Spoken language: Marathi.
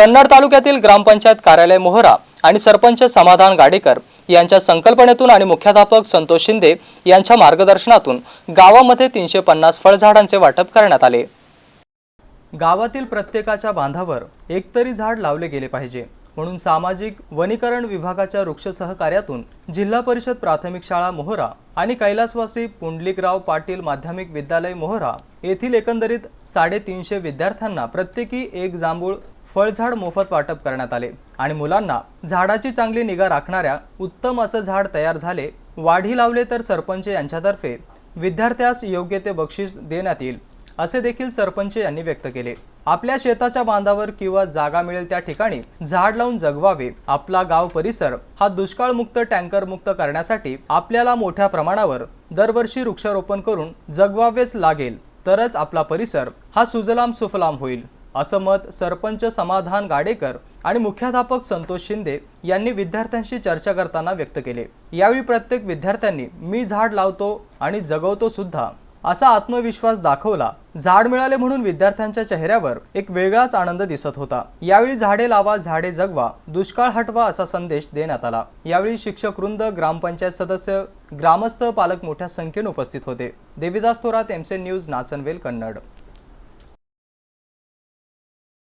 कन्नड तालुक्यातील ग्रामपंचायत कार्यालय मोहरा आणि सरपंच समाधान गाडेकर यांच्या संकल्पनेतून आणि मुख्याध्यापक संतोष शिंदे यांच्या मार्गदर्शनातून गावामध्ये तीनशे पन्नास फळझाडांचे वाटप करण्यात आले. गावातील प्रत्येकाच्या बांधावर एकतरी झाड लावले गेले पाहिजे. म्हणून सामाजिक वनीकरण विभागाच्या वृक्ष सहकार्यातून जिल्हा परिषद प्राथमिक शाळा मोहरा आणि कैलासवासी पुंडलिकराव पाटील माध्यमिक विद्यालय मोहरा येथील एकंदरीत साडेतीनशे विद्यार्थ्यांना प्रत्येकी एक जांभूळ फळझाड मोफत वाटप करण्यात आले आणि मुलांना झाडाची चांगली निगा राखणाऱ्या उत्तम असं झाड तयार झाले वाढी लावले तर सरपंच यांच्यातर्फे विद्यार्थ्यास योग्य ते बक्षीस देण्यात येईल असे देखील सरपंच यांनी व्यक्त केले. आपल्या शेताच्या बांधावर किंवा जागा मिळेल त्या ठिकाणी झाड लावून जगवावे आपला गाव परिसर हा दुष्काळमुक्त टँकर मुक्त करण्यासाठी आपल्याला मोठ्या प्रमाणावर दरवर्षी वृक्षारोपण करून जगवावेच लागेल तरच आपला परिसर हा सुजलाम सुफलाम होईल. असं मत सरपंच समाधान गाडेकर आणि मुख्याध्यापक संतोष शिंदे यांनी विद्यार्थ्यांशी चर्चा करताना व्यक्त केले. यावेळी प्रत्येक विद्यार्थ्यांनी मी झाड लावतो आणि जगवतो सुद्धा असा आत्मविश्वास दाखवला. झाड मिळाले म्हणून विद्यार्थ्यांच्या चेहऱ्यावर एक वेगळाच आनंद दिसत होता. यावेळी झाडे लावा झाडे जगवा दुष्काळ हटवा असा संदेश देण्यात आला. यावेळी शिक्षक वृंद ग्रामपंचायत सदस्य ग्रामस्थ पालक मोठ्या संख्येने उपस्थित होते. देविदास थोरात एमसे न्यूज नाचनवेल कन्नड.